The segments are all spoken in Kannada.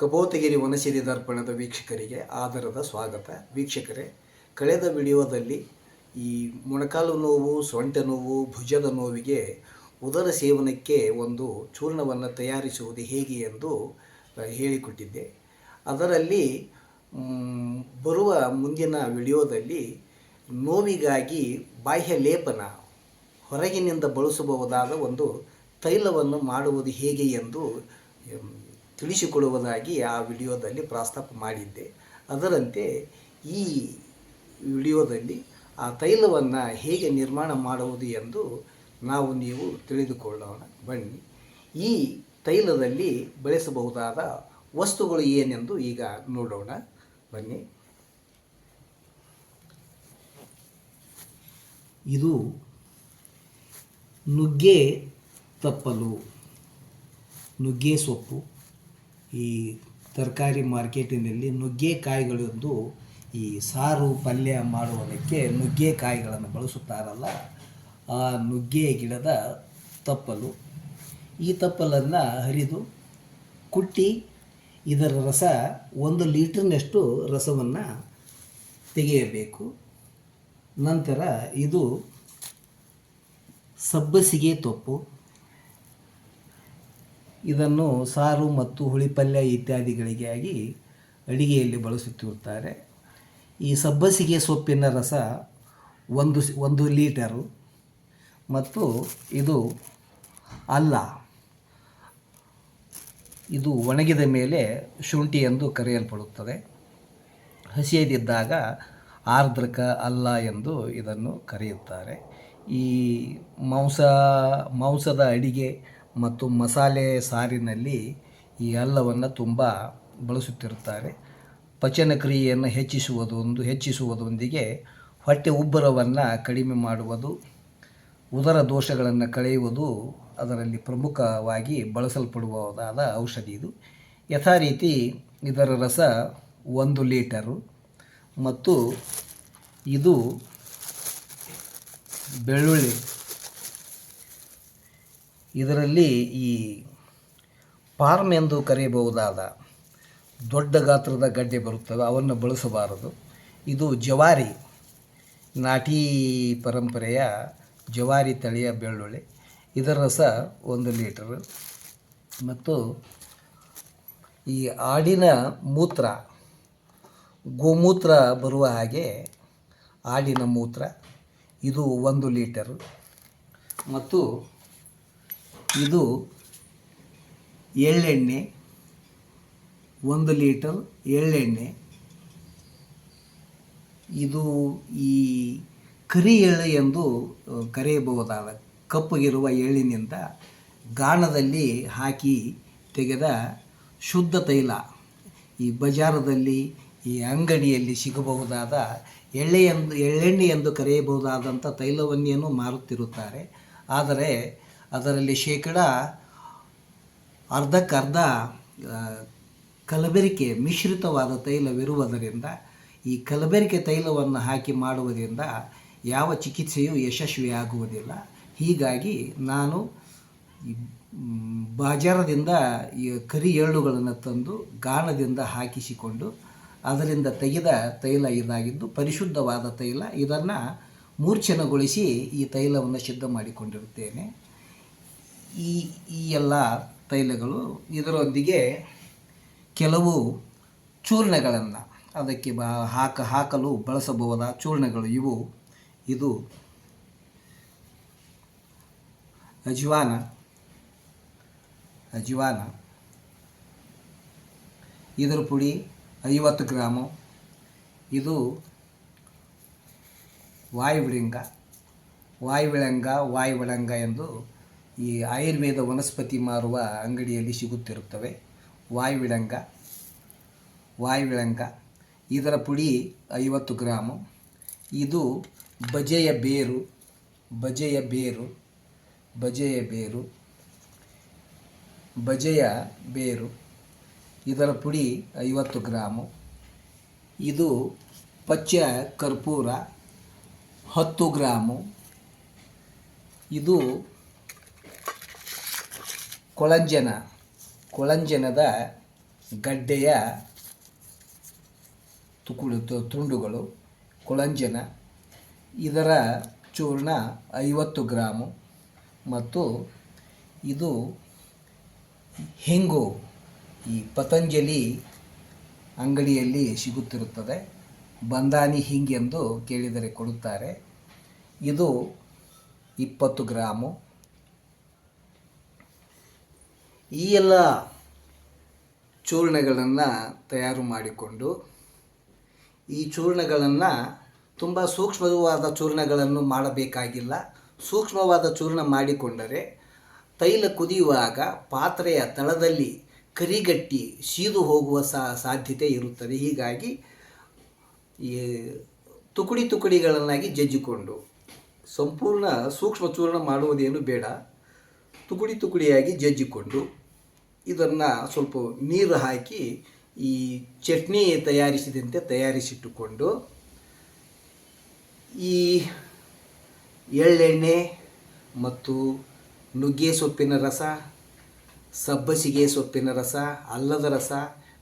ಕಬೋತಗಿರಿ ವನಸಿರಿ ದರ್ಪಣದ ವೀಕ್ಷಕರಿಗೆ ಆದರದ ಸ್ವಾಗತ. ವೀಕ್ಷಕರೇ, ಕಳೆದ ವಿಡಿಯೋದಲ್ಲಿ ಈ ಮೊಣಕಾಲು ನೋವು, ಸೊಂಟ ನೋವು, ಭುಜದ ನೋವಿಗೆ ಉದರ ಸೇವನಕ್ಕೆ ಒಂದು ಚೂರ್ಣವನ್ನು ತಯಾರಿಸುವುದು ಹೇಗೆ ಎಂದು ಹೇಳಿಕೊಟ್ಟಿದ್ದೆ. ಅದರಲ್ಲಿ ಬರುವ ಮುಂದಿನ ವಿಡಿಯೋದಲ್ಲಿ ನೋವಿಗಾಗಿ ಬಾಹ್ಯ ಲೇಪನ ಹೊರಗಿನಿಂದ ಬಳಸಬಹುದಾದ ಒಂದು ತೈಲವನ್ನು ಮಾಡುವುದು ಹೇಗೆ ಎಂದು ತಿಳಿಸಿಕೊಡುವುದಾಗಿ ಆ ವಿಡಿಯೋದಲ್ಲಿ ಪ್ರಸ್ತಾಪ ಮಾಡಿದ್ದೆ. ಅದರಂತೆ ಈ ವಿಡಿಯೋದಲ್ಲಿ ಆ ತೈಲವನ್ನು ಹೇಗೆ ನಿರ್ಮಾಣ ಮಾಡುವುದು ಎಂದು ನಾವು ನೀವು ತಿಳಿದುಕೊಳ್ಳೋಣ. ಬನ್ನಿ. ಈ ತೈಲದಲ್ಲಿ ಬಳಸಬಹುದಾದ ವಸ್ತುಗಳು ಏನೆಂದು ಈಗ ನೋಡೋಣ. ಬನ್ನಿ. ಇದು ನುಗ್ಗೆ ತಪ್ಪಲು, ನುಗ್ಗೆ ಸೊಪ್ಪು. ಈ ತರಕಾರಿ ಮಾರ್ಕೆಟಿನಲ್ಲಿ ನುಗ್ಗೆಕಾಯಿಗಳೊಂದು ಈ ಸಾರು ಪಲ್ಯ ಮಾಡುವುದಕ್ಕೆ ನುಗ್ಗೆಕಾಯಿಗಳನ್ನು ಬಳಸುತ್ತಾರಲ್ಲ, ಆ ನುಗ್ಗೆ ಗಿಡದ ತಪ್ಪಲು. ಈ ತಪ್ಪಲನ್ನು ಹರಿದು ಕುಟ್ಟಿ ಇದರ ರಸ ಒಂದು ಲೀಟ್ರ್ನಷ್ಟು ರಸವನ್ನು ತೆಗೆಯಬೇಕು. ನಂತರ ಇದು ಸಬ್ಬಸಿಗೆ ತೊಪ್ಪು. ಇದನ್ನು ಸಾರು ಮತ್ತು ಹುಳಿಪಲ್ಯ ಇತ್ಯಾದಿಗಳಿಗಾಗಿ ಅಡಿಗೆಯಲ್ಲಿ ಬಳಸುತ್ತಿರುತ್ತಾರೆ. ಈ ಸಬ್ಬಸಿಗೆ ಸೊಪ್ಪಿನ ರಸ ಒಂದು ಒಂದು ಲೀಟರು ಮತ್ತು ಇದು ಅಲ್ಲ. ಇದು ಒಣಗಿದ ಮೇಲೆ ಶುಂಠಿ ಎಂದು ಕರೆಯಲ್ಪಡುತ್ತದೆ. ಹಸಿಯದಿದ್ದಾಗ ಆರ್ದ್ರಕ, ಅಲ್ಲ ಎಂದು ಇದನ್ನು ಕರೆಯುತ್ತಾರೆ. ಈ ಮಾಂಸ, ಮಾಂಸದ ಅಡಿಗೆ ಮತ್ತು ಮಸಾಲೆ ಸಾರಿನಲ್ಲಿ ಈ ಅಲ್ಲವನ್ನು ತುಂಬ ಬಳಸುತ್ತಿರುತ್ತಾರೆ. ಪಚನ ಕ್ರಿಯೆಯನ್ನು ಹೆಚ್ಚಿಸುವುದೊಂದು, ಹೆಚ್ಚಿಸುವುದೊಂದಿಗೆ ಹೊಟ್ಟೆ ಉಬ್ಬರವನ್ನು ಕಡಿಮೆ ಮಾಡುವುದು, ಉದರ ದೋಷಗಳನ್ನು ಕಳೆಯುವುದು ಅದರಲ್ಲಿ ಪ್ರಮುಖವಾಗಿ ಬಳಸಲ್ಪಡುವುದಾದ ಔಷಧಿ ಇದು. ಯಥಾ ರೀತಿ ಇದರ ರಸ ಒಂದು ಲೀಟರು ಮತ್ತು ಇದು ಬೆಳ್ಳುಳ್ಳಿ ಇದರಲ್ಲಿ ಈ ಫಾರ್ಮ್ ಎಂದು ಕರೆಯಬಹುದಾದ ದೊಡ್ಡ ಗಾತ್ರದ ಗಡ್ಡೆ ಬರುತ್ತವೆ, ಅವನ್ನು ಬಳಸಬಾರದು. ಇದು ಜವಾರಿ, ನಾಟಿ ಪರಂಪರೆಯ ಜವಾರಿ ತಳಿಯ ಬೆಳ್ಳುಳ್ಳಿ. ಇದರ ರಸ ಒಂದು ಲೀಟರ್. ಮತ್ತು ಈ ಆಡಿನ ಮೂತ್ರ, ಗೋಮೂತ್ರ ಬರುವ ಹಾಗೆ ಆಡಿನ ಮೂತ್ರ, ಇದು ಒಂದು ಲೀಟರ್. ಮತ್ತು ಇದು ಎಳ್ಳೆಣ್ಣೆ, ಒಂದು ಲೀಟರ್ ಎಳ್ಳೆಣ್ಣೆ. ಇದು ಈ ಕರಿ ಎಳ್ಳು ಎಂದು ಕರೆಯಬಹುದಾದ ಕಪ್ಪಗಿರುವ ಎಳ್ಳಿನಿಂದ ಗಾಣದಲ್ಲಿ ಹಾಕಿ ತೆಗೆದ ಶುದ್ಧ ತೈಲ. ಈ ಬಜಾರದಲ್ಲಿ, ಈ ಅಂಗಡಿಯಲ್ಲಿ ಸಿಗಬಹುದಾದ ಎಳ್ಳೆ ಎಂದು ಎಳ್ಳೆಣ್ಣೆ ಎಂದು ಕರೆಯಬಹುದಾದಂಥ ತೈಲವನ್ನೇನು ಮಾರುತ್ತಿರುತ್ತಾರೆ. ಆದರೆ ಅದರಲ್ಲಿ ಶೇಕಡ ಅರ್ಧಕ್ಕರ್ಧ ಕಲಬೆರಿಕೆ, ಮಿಶ್ರಿತವಾದ ತೈಲವಿರುವುದರಿಂದ, ಈ ಕಲಬೆರಿಕೆ ತೈಲವನ್ನು ಹಾಕಿ ಮಾಡುವುದರಿಂದ ಯಾವ ಚಿಕಿತ್ಸೆಯೂ ಯಶಸ್ವಿಯಾಗುವುದಿಲ್ಲ. ಹೀಗಾಗಿ ನಾನು ಬಾಜಾರದಿಂದ ಈ ಕರಿ ಎಳ್ಳುಗಳನ್ನು ತಂದು ಗಾಣದಿಂದ ಹಾಕಿಸಿಕೊಂಡು ಅದರಿಂದ ತೆಗೆದ ತೈಲ ಇದಾಗಿದ್ದು, ಪರಿಶುದ್ಧವಾದ ತೈಲ. ಇದನ್ನು ಮೂರ್ಛನಗೊಳಿಸಿ ಈ ತೈಲವನ್ನು ಸಿದ್ಧ ಮಾಡಿಕೊಂಡಿರುತ್ತೇನೆ ಈ ಈ ಎಲ್ಲ ತೈಲಗಳು ಇದರೊಂದಿಗೆ ಕೆಲವು ಚೂರ್ಣಗಳನ್ನು ಅದಕ್ಕೆ ಬ, ಹಾಕ, ಹಾಕಲು ಬಳಸಬಹುದಾದ ಚೂರ್ಣಗಳು ಇವು. ಇದು ಅಜ್ವಾನ ಅಜ್ವಾನ, ಇದರ ಪುಡಿ ಐವತ್ತು ಗ್ರಾಮು, ಇದು ವಾಯುವಿಳಿಂಗ, ವಾಯುವಿಳಂಗ ವಾಯುವಿಳಂಗ ಎಂದು ಈ ಆಯುರ್ವೇದ ವನಸ್ಪತಿ ಮಾರುವ ಅಂಗಡಿಯಲ್ಲಿ ಸಿಗುತ್ತಿರುತ್ತವೆ. ವಾಯುವಿಳಂಗ ವಾಯುವಿಳಂಗ, ಇದರ ಪುಡಿ ಐವತ್ತು ಗ್ರಾಮು. ಇದು ಬಜೆಯ ಬೇರು ಬಜೆಯ ಬೇರು ಬಜೆಯ ಬೇರು ಬಜೆಯ ಬೇರು. ಇದರ ಪುಡಿ ಐವತ್ತು ಗ್ರಾಮು. ಇದು ಪಚ್ಚ ಕರ್ಪೂರ ಹತ್ತು ಗ್ರಾಮು. ಇದು ಕೊಳಂಜನ, ಕೊಳಂಜನದ ಗಡ್ಡೆಯ ತುಕುಳು ತುಂಡುಗಳು, ಕೊಳಂಜನ, ಇದರ ಚೂರ್ಣ ಐವತ್ತು ಗ್ರಾಮು ಮತ್ತು ಇದು ಹಿಂಗು ಈ ಪತಂಜಲಿ ಅಂಗಡಿಯಲ್ಲಿ ಸಿಗುತ್ತಿರುತ್ತದೆ. ಬಂದಾನಿ ಹಿಂಗೆಂದು ಕೇಳಿದರೆ ಕೊಡುತ್ತಾರೆ. ಇದು ಇಪ್ಪತ್ತು ಗ್ರಾಮು ಈ ಎಲ್ಲ ಚೂರ್ಣಗಳನ್ನು ತಯಾರು ಮಾಡಿಕೊಂಡು ಈ ಚೂರ್ಣಗಳನ್ನು ತುಂಬ ಸೂಕ್ಷ್ಮವಾದ ಚೂರ್ಣಗಳನ್ನು ಮಾಡಬೇಕಾಗಿಲ್ಲ. ಸೂಕ್ಷ್ಮವಾದ ಚೂರ್ಣ ಮಾಡಿಕೊಂಡರೆ ತೈಲ ಕುದಿಯುವಾಗ ಪಾತ್ರೆಯ ತಳದಲ್ಲಿ ಕರಿಗಟ್ಟಿ ಸೀದು ಹೋಗುವ ಸಾಧ್ಯತೆ ಇರುತ್ತದೆ. ಹೀಗಾಗಿ ಈ ತುಕುಡಿ ತುಕುಡಿಗಳನ್ನಾಗಿ ಜಜ್ಜಿಕೊಂಡು ಸಂಪೂರ್ಣ ಸೂಕ್ಷ್ಮ ಚೂರ್ಣ ಮಾಡುವುದೇನು ಬೇಡ. ತುಕಡಿ ತುಕುಡಿಯಾಗಿ ಜಜ್ಜಿಕೊಂಡು ಇದನ್ನು ಸ್ವಲ್ಪ ನೀರು ಹಾಕಿ ಈ ಚಟ್ನಿ ತಯಾರಿಸಿದಂತೆ ತಯಾರಿಸಿಟ್ಟುಕೊಂಡು ಈ ಎಳ್ಳೆಣ್ಣೆ ಮತ್ತು ನುಗ್ಗೆ ಸೊಪ್ಪಿನ ರಸ, ಸಬ್ಬಸಿಗೆ ಸೊಪ್ಪಿನ ರಸ, ಅಲ್ಲದ ರಸ,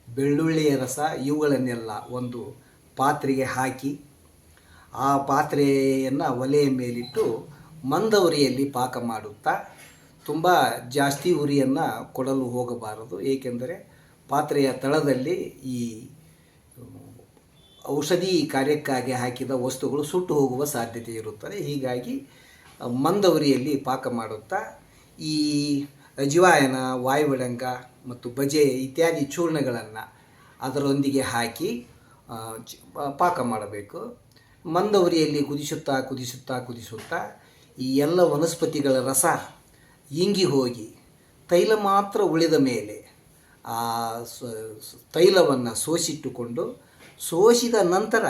ಬೆಳ್ಳುಳ್ಳಿಯ ರಸ ಇವುಗಳನ್ನೆಲ್ಲ ಒಂದು ಪಾತ್ರೆಗೆ ಹಾಕಿ ಆ ಪಾತ್ರೆಯನ್ನು ಒಲೆಯ ಮೇಲಿಟ್ಟು ಮಂದವರಿಯಲ್ಲಿ ಪಾಕ ಮಾಡುತ್ತಾ ತುಂಬ ಜಾಸ್ತಿ ಉರಿಯನ್ನು ಕೊಡಲು ಹೋಗಬಾರದು. ಏಕೆಂದರೆ ಪಾತ್ರೆಯ ತಳದಲ್ಲಿ ಈ ಔಷಧಿ ಕಾರ್ಯಕ್ಕಾಗಿ ಹಾಕಿದ ವಸ್ತುಗಳು ಸುಟ್ಟು ಹೋಗುವ ಸಾಧ್ಯತೆ ಇರುತ್ತದೆ. ಹೀಗಾಗಿ ಮಂದ ಉರಿಯಲ್ಲಿ ಪಾಕ ಮಾಡುತ್ತಾ, ಈ ಅಜಿವಾಯನ ವಾಯುವಿಡಂಗ ಮತ್ತು ಬಜೆ ಇತ್ಯಾದಿ ಚೂರ್ಣಗಳನ್ನು ಅದರೊಂದಿಗೆ ಹಾಕಿ ಪಾಕ ಮಾಡಬೇಕು. ಮಂದ ಉರಿಯಲ್ಲಿ ಕುದಿಸುತ್ತಾ ಕುದಿಸುತ್ತಾ ಕುದಿಸುತ್ತಾ, ಈ ಎಲ್ಲ ವನಸ್ಪತಿಗಳ ರಸ ಇಂಗಿ ಹೋಗಿ, ತೈಲ ಮಾತ್ರ ಉಳಿದ ಮೇಲೆ ಆ ತೈಲವನ್ನು ಸೋಸಿಟ್ಟುಕೊಂಡು, ಸೋಸಿದ ನಂತರ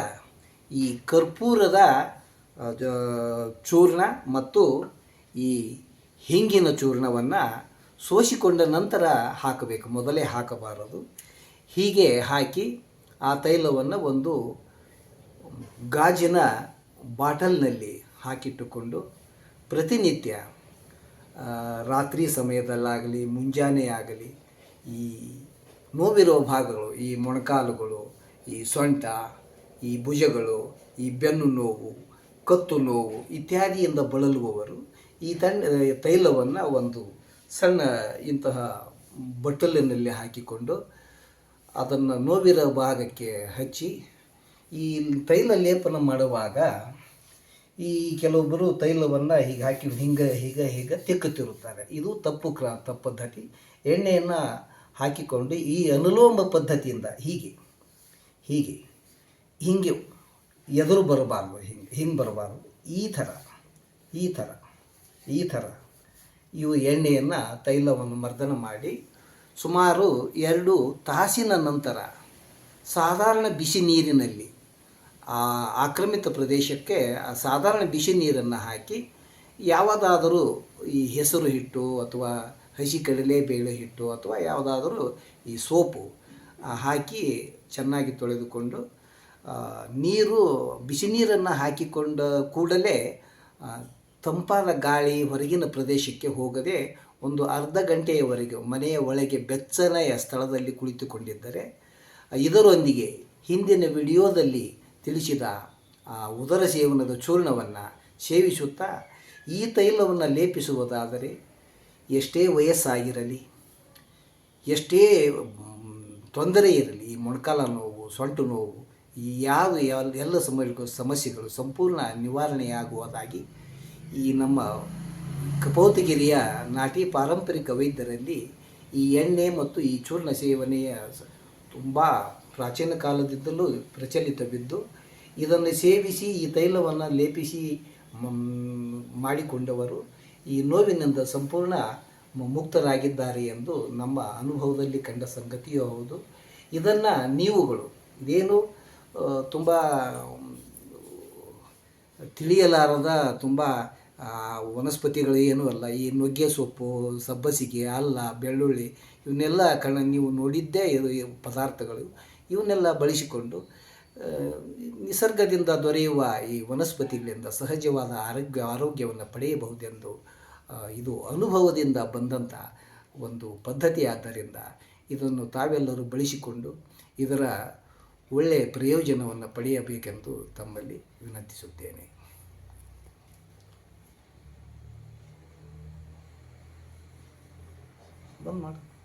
ಈ ಕರ್ಪೂರದ ಚೂರ್ಣ ಮತ್ತು ಈ ಹಿಂಗಿನ ಚೂರ್ಣವನ್ನು ಸೋಸಿಕೊಂಡ ನಂತರ ಹಾಕಬೇಕು. ಮೊದಲೇ ಹಾಕಬಾರದು. ಹೀಗೆ ಹಾಕಿ ಆ ತೈಲವನ್ನು ಒಂದು ಗಾಜಿನ ಬಾಟಲ್ನಲ್ಲಿ ಹಾಕಿಟ್ಟುಕೊಂಡು ಪ್ರತಿನಿತ್ಯ ರಾತ್ರಿ ಸಮಯದಲ್ಲಾಗಲಿ, ಮುಂಜಾನೆ ಆಗಲಿ, ಈ ನೋವಿರೋ ಭಾಗಗಳು, ಈ ಮೊಣಕಾಲುಗಳು, ಈ ಸೊಂಟ, ಈ ಭುಜಗಳು, ಈ ಬೆನ್ನು ನೋವು, ಕತ್ತು ನೋವು ಇತ್ಯಾದಿಯಿಂದ ಬಳಲುವವರು ಈ ತಣ್ಣ ತೈಲವನ್ನು ಒಂದು ಸಣ್ಣ ಇಂತಹ ಬಟ್ಟಲಿನಲ್ಲಿ ಹಾಕಿಕೊಂಡು ಅದನ್ನು ನೋವಿರೋ ಭಾಗಕ್ಕೆ ಹಚ್ಚಿ ಈ ತೈಲ ಲೇಪನ ಮಾಡುವಾಗ ಈ ಕೆಲವೊಬ್ಬರು ತೈಲವನ್ನು ಹೀಗೆ ಹಾಕಿ ಹಿಂಗೆ, ಹೀಗೆ ಹೀಗೆ ತಿಕ್ಕುತ್ತಿರುತ್ತಾರೆ. ಇದು ತಪ್ಪು ಕ್ರ ತಪ್ಪು ಪದ್ಧತಿ ಎಣ್ಣೆಯನ್ನು ಹಾಕಿಕೊಂಡು ಈ ಅನುಲೋಮ ಪದ್ಧತಿಯಿಂದ ಹೀಗೆ ಹೀಗೆ, ಹಿಂಗೆ ಎದುರು ಬರಬಾರ್ದು, ಹಿಂಗೆ ಹಿಂಗೆ ಬರಬಾರ್ದು. ಈ ಥರ ಈ ಥರ ಈ ಥರ ಇವು ಎಣ್ಣೆಯನ್ನು ತೈಲವನ್ನು ಮರ್ದನ ಮಾಡಿ ಸುಮಾರು ಎರಡು ತಾಸಿನ ನಂತರ ಸಾಧಾರಣ ಬಿಸಿ ನೀರಿನಲ್ಲಿ ಆಕ್ರಮಿತ ಪ್ರದೇಶಕ್ಕೆ ಆ ಸಾಧಾರಣ ಬಿಸಿ ನೀರನ್ನು ಹಾಕಿ ಯಾವುದಾದರೂ ಈ ಹೆಸರು ಹಿಟ್ಟು ಅಥವಾ ಹಸಿ ಕಡಲೆ ಬೇಳೆ ಹಿಟ್ಟು ಅಥವಾ ಯಾವುದಾದರೂ ಈ ಸೋಪು ಆ, ಹಾಕಿ ಚೆನ್ನಾಗಿ ತೊಳೆದುಕೊಂಡು ಆ, ನೀರು ಬಿಸಿ ನೀರನ್ನು ಹಾಕಿಕೊಂಡ ಕೂಡಲೇ ಆ, ತಂಪಾದ ಗಾಳಿ ಹೊರಗಿನ ಪ್ರದೇಶಕ್ಕೆ ಹೋಗದೆ ಒಂದು ಅರ್ಧ ಗಂಟೆಯವರೆಗೆ ಮನೆಯ ಒಳಗೆ ಬೆಚ್ಚನೆಯ ಸ್ಥಳದಲ್ಲಿ ಕುಳಿತುಕೊಂಡಿದ್ದರೆ ಇದರೊಂದಿಗೆ ಹಿಂದಿನ ವಿಡಿಯೋದಲ್ಲಿ ತಿಳಿಸಿದ ಆ ಉದರ ಸೇವನದ ಚೂರ್ಣವನ್ನು ಸೇವಿಸುತ್ತಾ ಈ ತೈಲವನ್ನು ಲೇಪಿಸುವುದಾದರೆ ಎಷ್ಟೇ ವಯಸ್ಸಾಗಿರಲಿ, ಎಷ್ಟೇ ತೊಂದರೆ ಇರಲಿ ಮೊಣಕಾಲ ನೋವು, ಸೊಂಟು ನೋವು, ಈ ಯಾವ ಎಲ್ಲ ಸಮ ಸಮಸ್ಯೆಗಳು ಸಂಪೂರ್ಣ ನಿವಾರಣೆಯಾಗುವುದಾಗಿ ಈ ನಮ್ಮ ಕಪೋತಗಿರಿಯ ನಾಟಿ ಪಾರಂಪರಿಕ ವೈದ್ಯರಲ್ಲಿ ಈ ಎಣ್ಣೆ ಮತ್ತು ಈ ಚೂರ್ಣ ಸೇವನೆಯ ತುಂಬ ಪ್ರಾಚೀನ ಕಾಲದಿಂದಲೂ ಪ್ರಚಲಿತವಿದ್ದು, ಇದನ್ನು ಸೇವಿಸಿ ಈ ತೈಲವನ್ನು ಲೇಪಿಸಿ ಮಾಡಿಕೊಂಡವರು ಈ ನೋವಿನಿಂದ ಸಂಪೂರ್ಣ ಮುಕ್ತರಾಗಿದ್ದಾರೆ ಎಂದು ನಮ್ಮ ಅನುಭವದಲ್ಲಿ ಕಂಡ ಸಂಗತಿಯೂ ಹೌದು. ಇದನ್ನು ನೀವುಗಳು, ಇದೇನು ತುಂಬ, ತಿಳಿಯಲಾರದ ತುಂಬ ವನಸ್ಪತಿಗಳು ಏನೂ ಅಲ್ಲ. ಈ ನುಗ್ಗೆ ಸೊಪ್ಪು, ಸಬ್ಬಸಿಗೆ, ಅಲ್ಲ, ಬೆಳ್ಳುಳ್ಳಿ, ಇವನ್ನೆಲ್ಲ ಕಣ, ನೀವು ನೋಡಿದ್ದೇ ಪದಾರ್ಥಗಳು. ಇವನ್ನೆಲ್ಲ ಬಳಸಿಕೊಂಡು ನಿಸರ್ಗದಿಂದ ದೊರೆಯುವ ಈ ವನಸ್ಪತಿಗಳಿಂದ ಸಹಜವಾದ ಆರೋಗ್ಯ, ಆರೋಗ್ಯವನ್ನು ಪಡೆಯಬಹುದೆಂದು ಇದು ಅನುಭವದಿಂದ ಬಂದಂಥ ಒಂದು ಪದ್ಧತಿ ಆದ್ದರಿಂದ ಇದನ್ನು ತಾವೆಲ್ಲರೂ ಬಳಸಿಕೊಂಡು ಇದರ ಒಳ್ಳೆಯ ಪ್ರಯೋಜನವನ್ನು ಪಡೆಯಬೇಕೆಂದು ತಮ್ಮಲ್ಲಿ ವಿನಂತಿಸುತ್ತೇನೆ. ಬಂದ್ ಮಾಡಿ.